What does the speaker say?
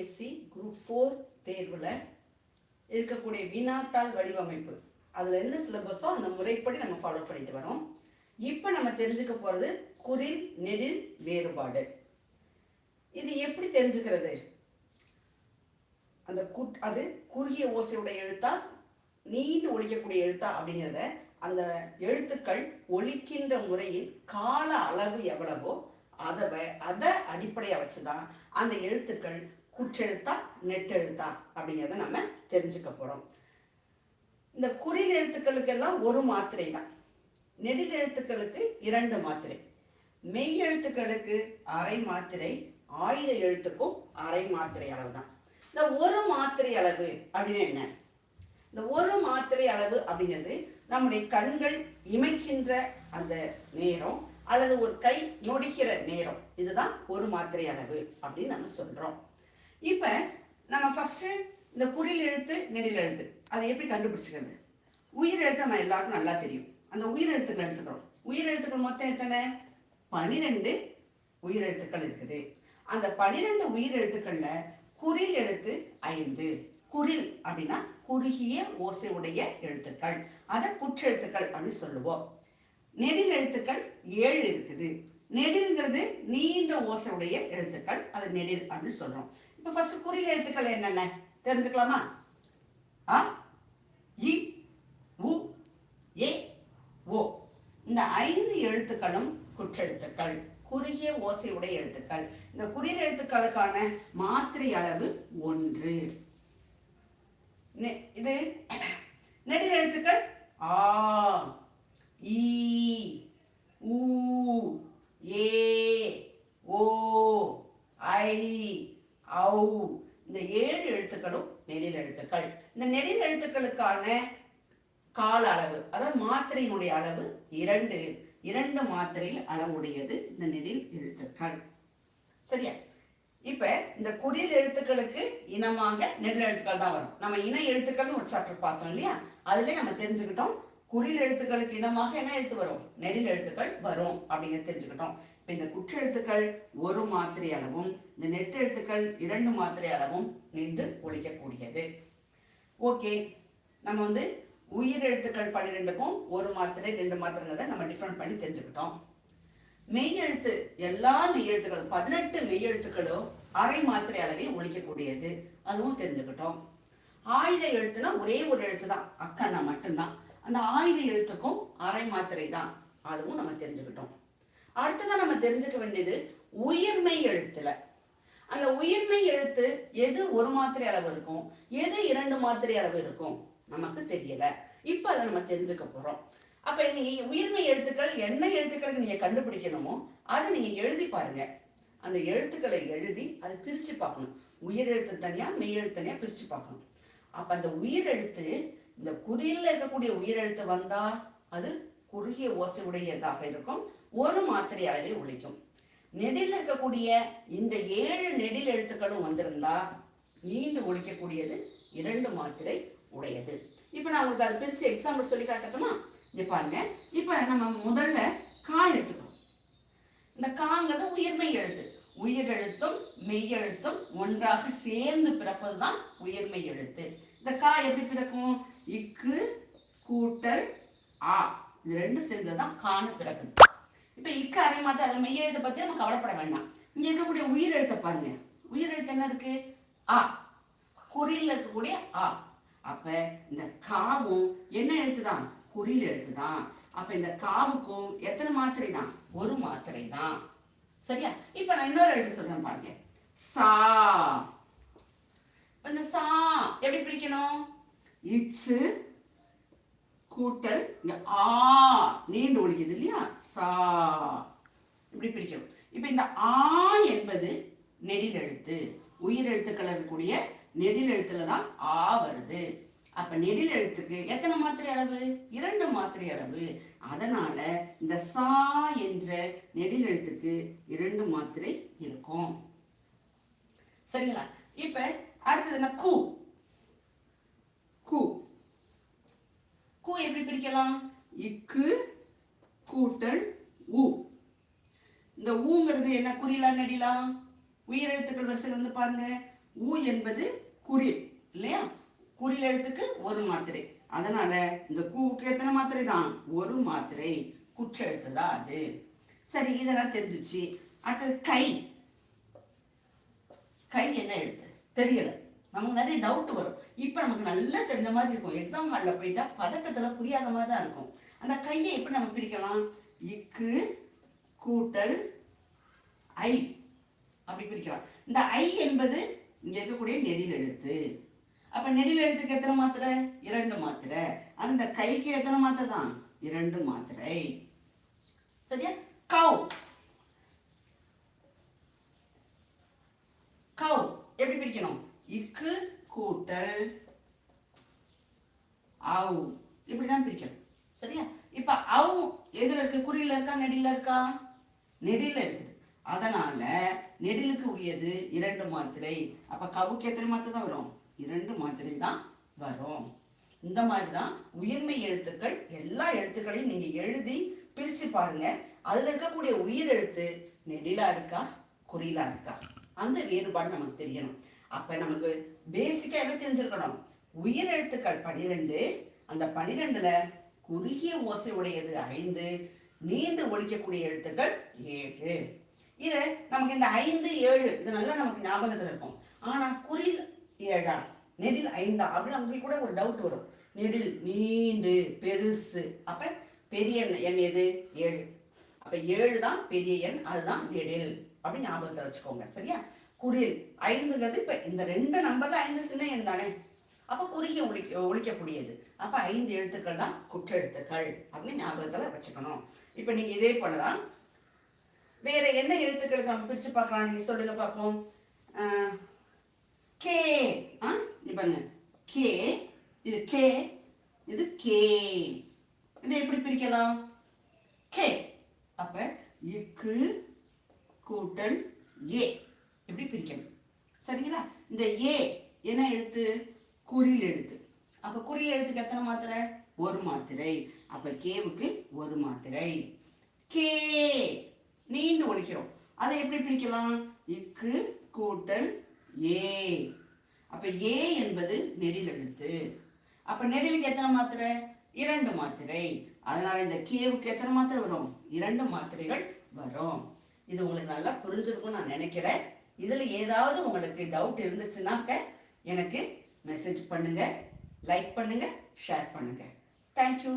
TNPSC group four தேர்வில் இருக்கக்கூடிய வினாத்தாள் வடிவமைப்பு. அதில் என்ன சிலபஸோ அந்த முறைப்படி நம்ம ஃபாலோ பண்ணிட்டு வரோம். இப்போ நம்ம தெரிஞ்சுக்க போகிறது குரில் நெடில் வேறுபாடு. இது எப்படி தெரிஞ்சுக்கிறது? அந்த குட் அது குறுகிய ஓசையுடைய எழுத்தா நீண்டு ஒழிக்கக்கூடிய எழுத்தா அப்படிங்கிறத அந்த எழுத்துக்கள் ஒழிக்கின்ற முறையில் கால அளவு எவ்வளவோ அதை அதை அடிப்படையாக வச்சு தான் அந்த எழுத்துக்கள் குற்றெழுத்தா நெட்டெழுத்தா அப்படிங்கிறத நம்ம தெரிஞ்சுக்க போகிறோம் இந்த குறில் எழுத்துக்களுக்கெல்லாம் ஒரு மாத்திரை தான். நெடில் எழுத்துக்களுக்கு இரண்டு மாத்திரை. மெய் எழுத்துக்களுக்கு அரை மாத்திரை ஆயுத எழுத்துக்கும் அரை மாத்திரை அளவு தான். இந்த ஒரு மாத்திரை அளவு அப்படின்னு என்ன? இந்த ஒரு மாத்திரை அளவு அப்படிங்கிறது நம்முடைய கண்கள் இமைக்கின்ற அந்த நேரம் அல்லது ஒரு கை நொடிக்கிற நேரம். இதுதான் ஒரு மாத்திரை அளவு அப்படின்னு நம்ம சொல்கிறோம் இப்போ நம்ம ஃபஸ்ட்டு இந்த குறில் எழுத்து நெடில் எழுத்து. அதை எப்படி கண்டுபிடிச்சிக்கிறது? உயிர் எழுத்து நம்ம எல்லாருக்கும் நல்லா தெரியும். அந்த உயிர் எழுத்துக்கள் எடுத்துக்கிறோம். உயிர் எழுத்துக்கள் மொத்தம் எத்தனை? பனிரெண்டு உயிர் எழுத்துக்கள் இருக்குது. அந்த பனிரெண்டு உயிர் எழுத்துக்களில் குறில் எழுத்து ஐந்து. குறில் அப்படின்னா குறுகிய ஓசை உடைய எழுத்துக்கள். அதை குற்றெழுத்துக்கள் அப்படின்னு சொல்லுவோம். நெடில் எழுத்துக்கள் ஏழு இருக்குது. நெடில்ங்கிறது நீண்ட ஓசை உடைய எழுத்துக்கள். அது நெடில் அப்படின்னு சொல்கிறோம் இப்போ ஃபஸ்ட்டு குறில் எழுத்துக்கள் என்னென்ன? தெரிஞ்சுக்கலாமா? ஆ? இ உ ஏ ஓ. இந்த ஐந்து எழுத்துக்களும் குற்றெழுத்துக்கள். குறுகிய ஓசையுடைய எழுத்துக்கள். இந்த குறிய எழுத்துக்களுக்கான மாத்திரை அளவு ஒன்று. நெ- இது நெடில் எழுத்துக்கள்? ஆ. ஈ ஊ ஏ ஓ ஐ ஔ இந்த ஏழு எழுத்துக்களும் நெடில் எழுத்துக்கள். இந்த நெடில் எழுத்துக்களுக்கான கால அளவு அதாவது மாத்திரையினுடைய அளவு இரண்டு இரண்டு மாத்திரை அளவுடையது இந்த நெடில் எழுத்துக்கள். சரியா? இப்ப இந்த குறில் எழுத்துக்களுக்கு இனமாக நெடில் எழுத்துக்கள் தான் வரும். நம்ம இன எழுத்துக்கள்னு ஒரு சாப்டர் பார்த்தோம் இல்லையா? அதுவே நம்ம தெரிஞ்சுக்கிட்டோம். குறில் எழுத்துக்களுக்கு இனமாக என்ன எழுத்து வரும்? நெடில் எழுத்துக்கள் வரும் அப்படிங்கிறத தெரிஞ்சுக்கிட்டோம். இந்த குற்றெழுத்துக்கள் ஒரு மாத்திரை அளவும் இந்த நெட்டு எழுத்துக்கள் இரண்டு மாத்திரை அளவும் நின்று ஒழிக்கக்கூடியது. ஓகே நம்ம வந்து உயிர் எழுத்துக்கள் பன்னிரெண்டுக்கும் ஒரு மாத்திரை ரெண்டு மாத்திரைங்கிறத நம்ம டிஃப்ரெண்ட் பண்ணி தெரிஞ்சுக்கிட்டோம். மெய்யெழுத்து எல்லா மெய்யெழுத்துக்களும் பதினெட்டு மெய்யெழுத்துக்களும் அரை மாத்திரை அளவே ஒழிக்கக்கூடியது. அதுவும் தெரிஞ்சுக்கிட்டோம். ஆயுத எழுத்துனா ஒரே ஒரு எழுத்து தான் அக்கண்ணா மட்டும்தான். அந்த ஆயுத எழுத்துக்கும் அரை மாத்திரை தான் அதுவும் நம்ம தெரிஞ்சுக்கிட்டோம். அடுத்ததான் நம்ம தெரிஞ்சுக்க வேண்டியது உயிர்மை எழுத்துல. அந்த உயிர்மை எழுத்து எது ஒரு மாத்திரை அளவு இருக்கும்? எது இரண்டு மாத்திரை அளவு இருக்கும்? நமக்கு தெரியல. இப்போ அதை நம்ம தெரிஞ்சுக்க போறோம். அப்ப நீங்க உயிர்மெய் எழுத்துக்கள் என்ன எழுத்துக்களுக்கு நீங்க கண்டுபிடிக்கணுமோ அதை நீங்க எழுதி பாருங்க. அந்த எழுத்துக்களை எழுதி அதை பிரிச்சு பார்க்கணும். உயிர் எழுத்து தனியா மெய் எழுத்து தனியா பிரிச்சு பார்க்கணும். அப்ப அந்த உயிர் எழுத்து இந்த குறியில இருக்கக்கூடிய உயிர் எழுத்து வந்தா அது குறுகிய ஓசை உடையதாக இருக்கும். ஒரு மாத்திரை அளவே ஒழிக்கும். நெடில் இருக்கக்கூடிய இந்த ஏழு நெடில் எழுத்துக்களும் வந்திருந்தா நீண்டு ஒழிக்கக்கூடியது இரண்டு மாத்திரை உடையது. இப்போ நான் உங்களுக்கு அதை பிரித்து எக்ஸாம்பிள் சொல்லி காட்டட்டுமா? இங்கே பாருங்க. இப்போ நம்ம முதல்ல கா எடுத்துக்கணும். இந்த காங்கிறது உயிர்மெய் எழுத்து. உயிர் எழுத்தும் மெய் எழுத்தும் ஒன்றாக சேர்ந்து பிறப்பது தான் உயிர்மெய் எழுத்து. இந்த கா எப்படி பிறக்கும்? இக்கு கூட்டல் ஆ. இது ரெண்டு சேர்ந்ததுதான் கானு பிறக்குது. இப்போ இக்க அதே மாதிரி அது மெய்ய எழுத்தை பற்றி நம்ம கவலைப்பட வேண்டாம். இங்கே இருக்கக்கூடிய உயிர் எழுத்தை பாருங்க. உயிர் எழுத்து என்ன இருக்கு? ஆ. குறியில் இருக்கக்கூடிய ஆ. அப்போ இந்த காவும் என்ன எழுத்து தான் குறியில் எழுத்து தான் அப்போ இந்த காவுக்கும் எத்தனை மாத்திரை தான் ஒரு மாத்திரை தான் சரியா? இப்போ நான் இன்னொரு எழுத்து சொல்றேன் பாருங்க. சா. இந்த சா எப்படி பிடிக்கணும்? இட்ஸு கூட்டல் இங்க ஆ நீண்டு ஒழிக்குது இல்லையா? சா. இப்படி பிரிக்கணும். இப்ப இந்த ஆ என்பது நெடில் எழுத்து உயிர் எழுத்துக்கள் இருக்கக்கூடிய நெடில் எழுத்துல தான் ஆ வருது. அப்ப நெடில் எழுத்துக்கு எத்தனை மாத்திரை அளவு? இரண்டு மாத்திரை அளவு. அதனால இந்த சா என்ற நெடில் எழுத்துக்கு இரண்டு மாத்திரை இருக்கும். சரிங்களா? இப்ப அடுத்தது என்ன? கூ. கூ. கூ எப்படி பிரிக்கலாம்? இக்கு கூட்டல் ஊ இந்த ஊங்கிறது என்ன குறிலா நெடிலா? உயிரெழுத்துக்கள் வரிசையில் வந்து பாருங்க. ஊ என்பது குறில் இல்லையா? குறில் எழுத்துக்கு ஒரு மாத்திரை. அதனால இந்த கூவுக்கு எத்தனை மாத்திரை தான்? ஒரு மாத்திரை. குற்ற எழுத்து தான் அது. சரி இதெல்லாம் தெரிஞ்சிச்சு. அடுத்தது கை. கை என்ன எழுத்து? தெரியல. நமக்கு நிறைய டவுட் வரும். இப்போ நமக்கு நல்லா தெரிஞ்ச மாதிரி இருக்கும். எக்ஸாம் ஹாலில் போயிட்டா பதட்டத்தில் புரியாத மாதிரி தான் இருக்கும். அந்த கையை எப்படி நம்ம பிரிக்கலாம் இக்கு கூட்டல் ஐ அப்படி பிரிக்கலாம் இந்த ஐ என்பது இங்கே இருக்கக்கூடிய நெடில் எழுத்து. அப்போ நெடில் எழுத்துக்கு எத்தனை மாத்திரை? இரண்டு மாத்திரை. அந்த கைக்கு எத்தனை மாத்திரை தான்? இரண்டு மாத்திரை. சரியா? கவ். கவ். எப்படி பிரிக்கணும் இக்கு கூட்டல். ஆவு இப்படிதான் பிரிக்கணும். சரியா? இப்ப அவு எதுல இருக்கு? குறியில இருக்கா? நெடில இருக்கா? நெடில இருக்குது அதனால நெடிலுக்கு உரியது இரண்டு மாத்திரை. அப்ப கவுக்கு எத்தனை மாத்திரை தான் வரும்? இரண்டு மாத்திரை தான் வரும். இந்த மாதிரி தான் உயிர்மை எழுத்துக்கள் எல்லா எழுத்துக்களையும் நீங்க எழுதி பிரிச்சு பாருங்க. அதுல இருக்கக்கூடிய உயிர் எழுத்து நெடிலா இருக்கா? குறிலா இருக்கா? அந்த வேறுபாடு நமக்கு தெரியணும். அப்ப நமக்கு பேசிக்கா என்ன தெரிஞ்சிருக்கணும். உயிர் எழுத்துக்கள் பனிரெண்டு. அந்த பனிரெண்டுல குறுகிய ஓசை உடையது ஐந்து. நீண்டு ஒழிக்கக்கூடிய எழுத்துக்கள் ஏழு. இது நமக்கு இந்த ஐந்து ஏழு இது நல்லா நமக்கு ஞாபகத்தில் இருக்கும். ஆனால் குறில் ஏழா? நெடில் ஐந்தா? அப்படின்னு அங்கே கூட ஒரு டவுட் வரும். நெடில் நீண்டு பெருசு. அப்ப பெரிய எண் எண் எது? ஏழு. அப்ப ஏழு தான் பெரிய எண் அதுதான் நெடில். அப்படின்னு ஞாபகத்தில் வச்சுக்கோங்க. சரியா? குரில். ஐந்துங்கிறது இப்ப இந்த ரெண்டு நம்பர்ல ஐந்து சின்ன எண் தானே? அப்ப குறுகிய ஒழிக்க ஒழிக்கக்கூடியது அப்ப ஐந்து எழுத்துக்கள் தான் குற்ற எழுத்துக்கள் அப்படின்னு ஞாபகத்துல வச்சுக்கணும். இப்ப நீங்க இதே போலதான் வேற என்ன எழுத்துக்கள் நம்ம பிரிச்சு பார்க்கலாம்? நீங்க சொல்லுங்க பார்ப்போம். கே. ஆ நீ பாருங்க. கே இது கே இது கே. இதை எப்படி பிரிக்கலாம்? கே. அப்ப இக்கு கூட்டல் ஏ எப்படி பிரிக்கணும் சரிங்களா இந்த ஏ என்ன எழுத்து? குறில் எழுத்து. அப்ப குறில் எழுத்துக்கு எத்தனை மாத்திரை? ஒரு மாத்திரை. அப்ப கேவுக்கு ஒரு மாத்திரை. கே நீண்டு ஒழிக்கிறோம். அதை எப்படி பிரிக்கலாம்? இக்கு கூட்டல் ஏ. அப்ப ஏ என்பது நெடில் எழுத்து. அப்ப நெடிலுக்கு எத்தனை மாத்திரை? இரண்டு மாத்திரை. அதனால இந்த கேவுக்கு எத்தனை மாத்திரை வரும்? இரண்டு மாத்திரைகள் வரும். இது உங்களுக்கு நல்லா புரிஞ்சிருக்கும்னு நான் நினைக்கிறேன். இதில் ஏதாவது உங்களுக்கு டவுட் இருந்துச்சுன்னாக்க எனக்கு மெசேஜ் பண்ணுங்கள் லைக் பண்ணுங்கள் ஷேர் பண்ணுங்கள் தேங்க்யூ